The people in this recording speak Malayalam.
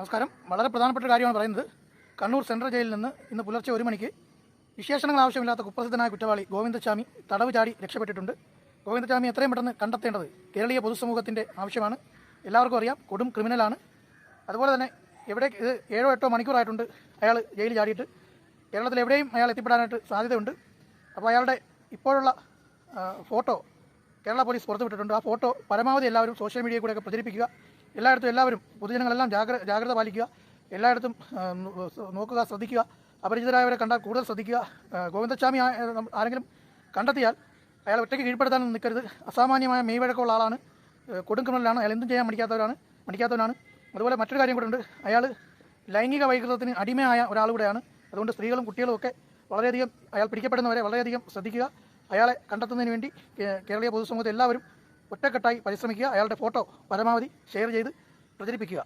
നമസ്കാരം. വളരെ പ്രധാനപ്പെട്ട കാര്യമാണ് പറയുന്നത്. കണ്ണൂർ സെൻട്രൽ ജയിലിൽ നിന്ന് ഇന്ന് പുലർച്ചെ ഒരു മണിക്ക് വിശേഷണങ്ങൾ ആവശ്യമില്ലാത്ത കുപ്രസിദ്ധനായ കുറ്റവാളി ഗോവിന്ദസ്വാമി തടവ് ചാടി രക്ഷപ്പെട്ടിട്ടുണ്ട്. ഗോവിന്ദസ്വാമി എത്രയും പെട്ടെന്ന് കണ്ടെത്തേണ്ടത് കേരളീയ പൊതുസമൂഹത്തിന്റെ ആവശ്യമാണ്. എല്ലാവർക്കും അറിയാം കൊടും ക്രിമിനലാണ് അതുപോലെ തന്നെ എവിടെ ഇത് ഏഴോ എട്ടോ മണിക്കൂറായിട്ടുണ്ട് അയാൾ ജയിലിൽ ചാടിയിട്ട്. കേരളത്തിൽ എവിടെയും അയാൾ എത്തിപ്പെടാനായിട്ട് സാധ്യതയുണ്ട്. അപ്പോൾ അയാളുടെ ഇപ്പോഴുള്ള ഫോട്ടോ കേരള പോലീസ് പുറത്തുവിട്ടിട്ടുണ്ട് ആ ഫോട്ടോ പരമാവധി എല്ലാവരും സോഷ്യൽ മീഡിയയിൽ കൂടെയൊക്കെ പ്രചരിപ്പിക്കുക. എല്ലായിടത്തും എല്ലാവരും പൊതുജനങ്ങളെല്ലാം ജാഗ്ര ജാഗ്രത പാലിക്കുക. എല്ലായിടത്തും നോക്കുക ശ്രദ്ധിക്കുക. അപരിചിതരായവരെ കണ്ടാൽ കൂടുതൽ ശ്രദ്ധിക്കുക. ഗോവിന്ദസ്വാമി ആരെങ്കിലും കണ്ടെത്തിയാൽ അയാൾ ഒറ്റയ്ക്ക് കീഴ്പ്പെടുത്താനൊന്നും നിൽക്കരുത്. അസാമാന്യമായ മെയ്വഴക്കമുള്ള ആളാണ്. കൊടുങ്കുമലിലാണ് കൊടും അയാൾ എന്തും ചെയ്യാൻ മടിക്കാത്തവരാണ് മടിക്കാത്തവനാണ്. അതുപോലെ മറ്റൊരു കാര്യം കൂടെ ഉണ്ട് അയാൾ ലൈംഗിക വൈകൃതത്തിന് അടിമയായ ഒരാൾ കൂടെയാണ്. അതുകൊണ്ട് സ്ത്രീകളും കുട്ടികളും ഒക്കെ വളരെയധികം അയാൾ പിടിക്കപ്പെടുന്നവരെ വളരെയധികം ശ്രദ്ധിക്കുക. അയാളെ കണ്ടെത്തുന്നതിന് വേണ്ടി കേരളീയ പൊതുസമൂഹത്തെ എല്ലാവരും ഒറ്റക്കെട്ടായി പരിശ്രമിക്കുക. അയാളുടെ ഫോട്ടോ പരമാവധി ഷെയർ ചെയ്ത് പ്രചരിപ്പിക്കുക.